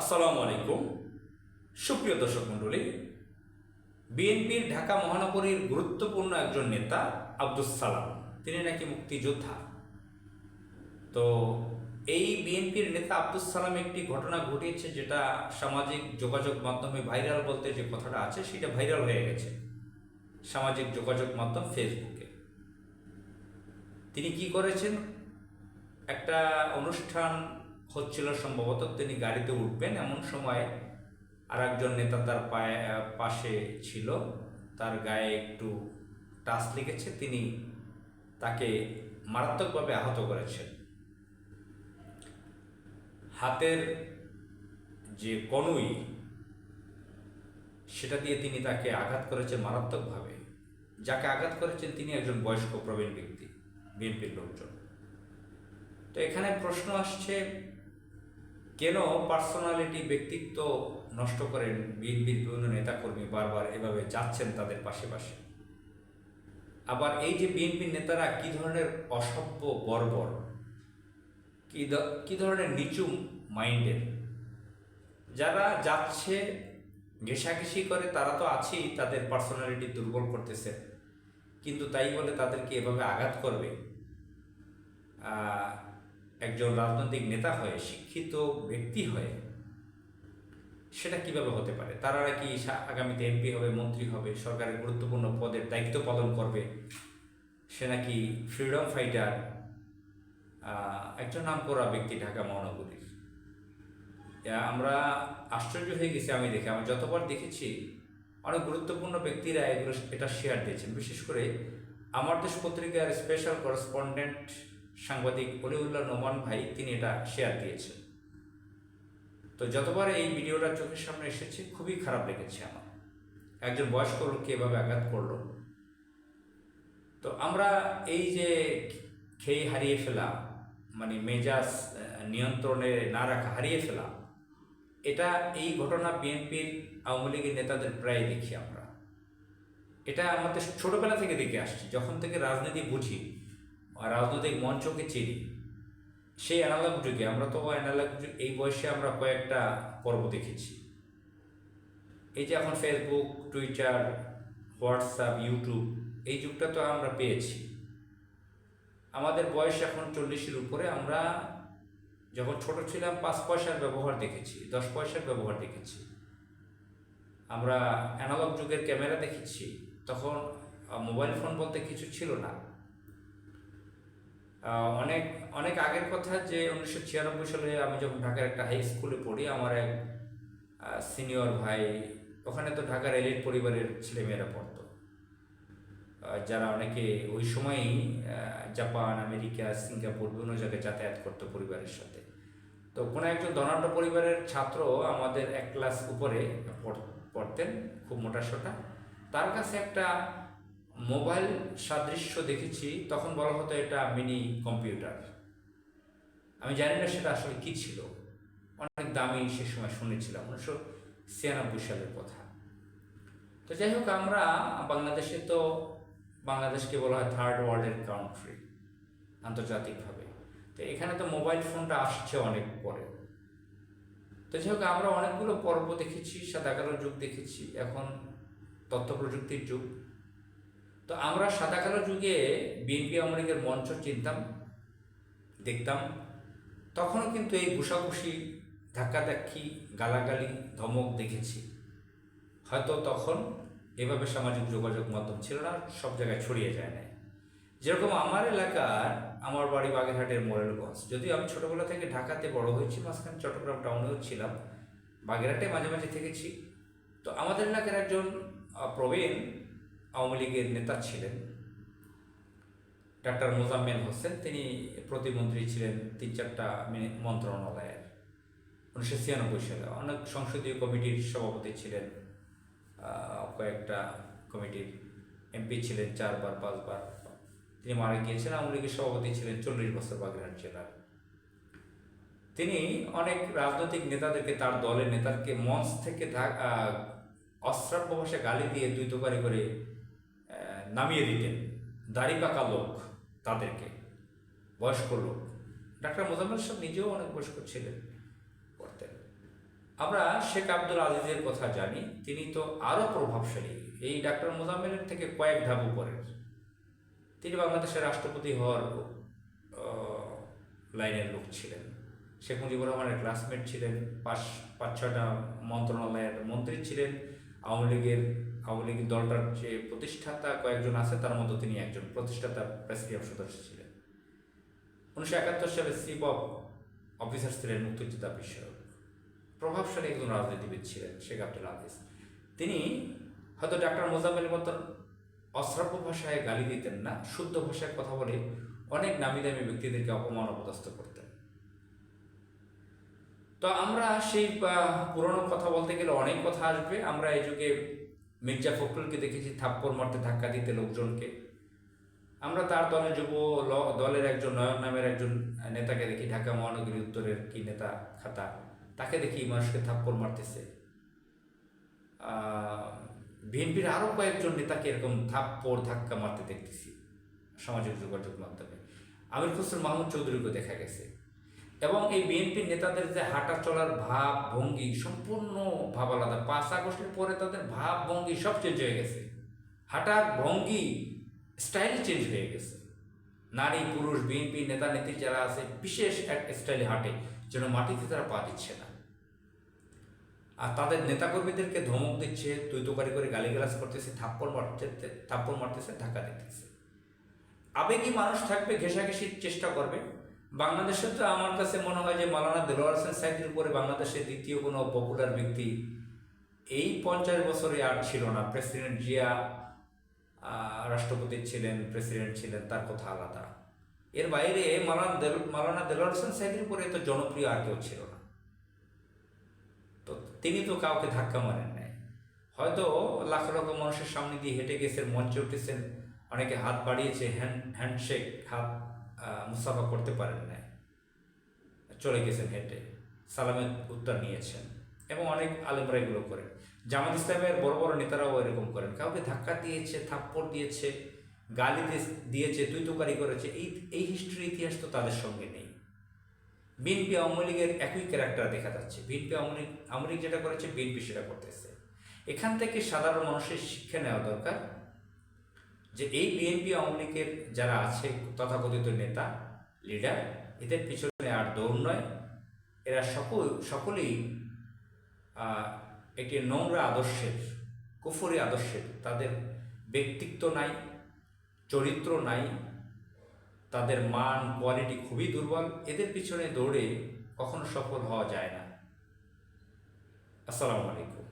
আসসালামু আলাইকুম। সুপ্রিয় দর্শক মণ্ডলী, বিএনপির ঢাকা মহানগরীর গুরুত্বপূর্ণ একজন নেতা আব্দুস সালাম, তিনি নাকি মুক্তিযোদ্ধা। তো এই বিএনপির নেতা আব্দুস সালাম একটি ঘটনা ঘটিয়েছে যেটা সামাজিক যোগাযোগ মাধ্যমে ভাইরাল বলতে যে কথাটা আছে, সেটা ভাইরাল হয়ে গেছে। সামাজিক যোগাযোগ মাধ্যম ফেসবুকে। তিনি কি করেছেন? একটা অনুষ্ঠান হচ্ছিল সম্ভবত তিনি গাড়িতে উঠবেন। এমন সময় আর একজন নেতা তার পায়ে পাশে ছিল। তার গায়ে একটু টাচ লেগেছে। তিনি তাকে মারাত্মকভাবে আহত করেছেন। হাতের যে কনুই, সেটা দিয়ে তিনি তাকে আঘাত করেছেন মারাত্মকভাবে। যাকে আঘাত করেছেন তিনি একজন বয়স্ক প্রবীণ ব্যক্তি, বিএনপির লোকজন। তো এখানে প্রশ্ন আসছে কেন পার্সোনালিটি, ব্যক্তিত্ব নষ্ট করেন বিএনপির বিভিন্ন নেতাকর্মী বারবার এভাবে যাচ্ছেন তাদের পাশে পাশে আবার এই যে বিএনপির নেতারা কি ধরনের অসভ্য বর্বর, কি ধরনের নিচু মাইন্ডের? যারা যাচ্ছে, ঘেঁষাঘেঁষি করে তারা তো আছেই, তাদের পার্সোনালিটি দুর্বল করতেছে। কিন্তু তাই বলে তাদেরকে এভাবে আঘাত করবে? একজন রাজনৈতিক নেতা হয়ে, শিক্ষিত ব্যক্তি হয়ে, সেটা কীভাবে হতে পারে? তারা কি সা- আগামীতে এমপি হবে, মন্ত্রী হবে, সরকারের গুরুত্বপূর্ণ পদের দায়িত্ব পালন করবে? সে নাকি ফ্রিডম ফাইটার একজন নাম করা ব্যক্তি ঢাকা মহানগরীর। আমরা আশ্চর্য হয়ে গেছি আমি দেখে। আমি যতবার দেখেছি, অনেক গুরুত্বপূর্ণ ব্যক্তিরা এগুলো, এটা শেয়ার দিয়েছেন। বিশেষ করে আমার দেশ পত্রিকার স্পেশাল করেসপন্ডেন্ট সাংবাদিক অলিউল্লাহ নোমান ভাই তিনি এটা শেয়ার দিয়েছেন। তো যতবার এই ভিডিওটা চোখের সামনে এসেছে, খুবই খারাপ লেগেছে আমার। একজন বয়স্ক লোককে এভাবে আঘাত করল। তো আমরা এই যে খেয়ে হারিয়ে ফেলা মানে মেজাজ নিয়ন্ত্রণে না রাখা, হারিয়ে ফেলা এটা এই ঘটনা বিএনপির আওয়ামী লীগের নেতাদের প্রায় দেখি আমরা। এটা আমাদের ছোটবেলা থেকে দেখে আসছি। যখন থেকে রাজনীতি বুঝি রাজনৈতিক মঞ্চকে চিনি। সেই অ্যানালগ যুগে আমরা তো অ্যানালগ যুগ, এই বয়সে আমরা কয়েকটা পর্ব দেখেছি। এই যে এখন ফেসবুক টুইটার হোয়াটসঅ্যাপ ইউটিউব এই যুগটা তো আমরা পেয়েছি। আমাদের বয়স এখন চল্লিশের উপরে, আমরা যখন ছোট ছিলাম পাঁচ পয়সার ব্যবহার দেখেছি, দশ পয়সার ব্যবহার দেখেছি। আমরা অ্যানালগ যুগের ক্যামেরা দেখেছি, তখন মোবাইল ফোন বলতে কিছু ছিল না। অনেক অনেক আগের কথা যে উনিশশো ছিয়ানব্বই সালে আমি যখন ঢাকার একটা হাই স্কুলে পড়ি, আমার এক সিনিয়র ভাই, ওখানে তো ঢাকার এলিট পরিবারের ছেলেমেয়েরা পড়তো। যারা অনেকে ওই সময়ই জাপান, আমেরিকা, সিঙ্গাপুর বিভিন্ন জায়গায় যাতায়াত করতো পরিবারের সাথে। তো কোনো একজন ধনাঢ্য পরিবারের ছাত্র আমাদের এক ক্লাস উপরে পড়তেন, খুব মোটা সোটা। তার কাছে একটা মোবাইল সাদৃশ্য দেখেছি, তখন বলা হতো এটা মিনি কম্পিউটার। আমি জানি না সেটা আসলে কি ছিল। অনেক দামি সে সময় শুনেছিলাম, উনিশশো ছিয়ানব্বই সালের কথা। তো যাই হোক, আমরা বাংলাদেশে তো, বাংলাদেশকে বলা হয় থার্ড ওয়ার্ল্ডের কান্ট্রি আন্তর্জাতিকভাবে। তো এখানে তো মোবাইল ফোনটা আসছে অনেক পরে। তো যাই হোক, আমরা অনেকগুলো পর্ব দেখেছি, সাদা কালো যুগ দেখেছি, এখন তথ্য প্রযুক্তির যুগ। তো আমরা সাদা কালো যুগে বিএনপি আমলিগের মঞ্চ চিনতাম, দেখতাম। তখনও কিন্তু এই ঘুষাঘুষি, ধাক্কাধাক্কি, গালাগালি, ধমক দেখেছি। হয়তো তখন এভাবে সামাজিক যোগাযোগ মাধ্যম ছিল না, সব জায়গায় ছড়িয়ে যায় না যেরকম আমার এলাকার, আমার বাড়ি বাগেরহাটের মোরেলগঞ্জ, যদিও আমি ছোটোবেলা থেকে ঢাকাতে বড় হয়েছি, মাঝখানে চট্টগ্রাম টাউনেও ছিলাম, বাগেরহাটে মাঝে মাঝে থেকেছি। তো আমাদের এলাকার একজন প্রবীণ আওয়ামী লীগের নেতা ছিলেন। ডাক্তার মোজাম্মেল হোসেন, তিনি প্রতিমন্ত্রী ছিলেন তিন চারটা মিনি- মন্ত্রণালয়ের। উনিশশো ছিয়ানব্বই সালে অনেক সংসদীয় কমিটির সভাপতি ছিলেন কয়েকটা কমিটির এমপি ছিলেন, চারবার, পাঁচবার। তিনি মারা গিয়েছেন, আওয়ামী লীগের সভাপতি ছিলেন চল্লিশ বছর বাগেরহাট জেলার। তিনি অনেক রাজনৈতিক নেতাদেরকে, তার দলের নেতাকে মঞ্চ থেকে অশ্রাব্য ভাষায় গালি দিয়ে দুই করে নামিয়ে দিতেন। দাড়ি পাকা লোক তাদেরকে, বয়স্ক লোক। ডাক্তার মোজাম্মেল সাহেব নিজেও অনেক বয়স্ক ছিলেন করতেন আমরা শেখ আব্দুল আজিজের কথা জানি, তিনি তো আরও প্রভাবশালী। এই ডাক্তার মোজাম্মেলের থেকে কয়েক ধাপ উপরের। তিনি বাংলাদেশের রাষ্ট্রপতি হওয়ার লাইনের লোক ছিলেন। শেখ মুজিবুর রহমানের ক্লাসমেট ছিলেন, পাঁচ পাঁচ ছটা মন্ত্রণালয়ের মন্ত্রী ছিলেন। আওয়ামী লীগের আওয়ামী লীগের দলটার যে প্রতিষ্ঠাতা কয়েকজন আছে, তার মধ্যে তিনি একজন প্রতিষ্ঠাতা প্রেসিডিয়াম সদস্য ছিলেন। উনিশশো একাত্তর সালে চিফ অফ অফিসার ছিলেন মুক্তিযোদ্ধা বিষয়ক প্রভাবশালী একজন রাজনীতিবিদ ছিলেন শেখ আব্দুল আজিজ। তিনি হয়তো ডাক্তার মোজাম্মেলের মতন অশ্রাব্য ভাষায় গালি দিতেন না, শুদ্ধ ভাষায় কথা বলে অনেক নামি দামি ব্যক্তিদেরকে অপমান অপদস্থ করতেন। তো আমরা সেই পুরনো কথা বলতে গেলে অনেক কথা আসবে। আমরা এই যুগে মির্জা ফখরুলকে দেখেছি, থাপ্পড় মারতে ধাক্কা দিতে লোকজনকে। আমরা তার দলের যুব দলের একজন নয়ন নামের একজন নেতাকে দেখি, ঢাকা মহানগরী উত্তরের কি নেতা খাতা, তাকে দেখি মানুষকে থাপ্পড় মারতেছে। বিএনপির আরও কয়েকজন নেতাকে এরকম থাপ্পড়, ধাক্কা মারতে দেখতেছি সামাজিক যোগাযোগ মাধ্যমে। আমির খসরু মাহমুদ চৌধুরীকে দেখা গেছে। এবং এই বিএনপির নেতাদের যে হাঁটা চলার ভাব, ভঙ্গি সম্পূর্ণ ভাব আলাদা। পাঁচ আগস্টের পরে তাদের ভাব, ভঙ্গি সব চেঞ্জ হয়ে গেছে। হাঁটার ভঙ্গি স্টাইল চেঞ্জ হয়ে গেছে। নারী, পুরুষ বিএনপি নেতা, নেত্রী যারা আছে, বিশেষ এক স্টাইলে হাঁটে, যেন মাটিতে তারা পা দিচ্ছে না। আর তাদের নেতাকর্মীদেরকে ধমক দিচ্ছে তুই করে গালিগালাজ করতেছে, থাপ্পড় মারতে, থাপ্পড় মারতেছে, ধাক্কা দিতেছে। আবেগী মানুষ থাকবে, ঘেঁষাঘেঁষির চেষ্টা করবে। বাংলাদেশে তো আমার কাছে মনে হয় যে মালানা দেলোয়ার হোসেন সাইদের উপরে বাংলাদেশের দ্বিতীয় কোনো পপুলার ব্যক্তি এই পঞ্চাশ বছরে আর ছিল না। প্রেসিডেন্ট জিয়া রাষ্ট্রপতি ছিলেন প্রেসিডেন্ট ছিলেন, তার কথা আলাদা। এর বাইরে মালানা দেল, মালানা দেলোয়ার হোসেন সাইদের উপরে তো জনপ্রিয় আর কেউ ছিল না। তো তিনি তো কাউকে ধাক্কা মারেন নাই। হয়তো লাখ লাখ মানুষের সামনে দিয়ে হেঁটে গেছেন, মঞ্চে উঠেছেন, অনেকে হাত বাড়িয়েছে, হ্যান্ড হ্যান্ডশেক হাত মুসাফা করতে পারেন নাই। চলে গেছেন হেঁটে, সালামের উত্তর নিয়েছেন এবং অনেক আলেমরা এগুলো করেন। জামাত ইসলামের বড় বড় নেতারাও এরকম করেন। কাউকে ধাক্কা দিয়েছে, থাপ্পড় দিয়েছে, গালি দিয়েছে তুই তুকারি করেছে, এই এই হিস্ট্রি ইতিহাস তো তাদের সঙ্গে নেই। বিএনপি আওয়ামী লীগের একই ক্যারেক্টার দেখা যাচ্ছে। বিএনপি আওয়ামী লীগ আওয়ামী লীগ যেটা করেছে, বিএনপি সেটা করতেছে। এখান থেকে সাধারণ মানুষের শিক্ষা নেওয়া দরকার। যে এই বিএনপি আওয়ামী লীগের যারা আছে তথাকথিত নেতা লিডার এদের পিছনে আর দৌড় নয়। এরা সকল, সকলেই একটি নোংরা আদর্শের, কুফরি আদর্শের, তাদের ব্যক্তিত্ব নাই, চরিত্র নাই, তাদের মান কোয়ালিটি খুবই দুর্বল। এদের পিছনে দৌড়ে কখনো সফল হওয়া যায় না। আসসালামু আলাইকুম।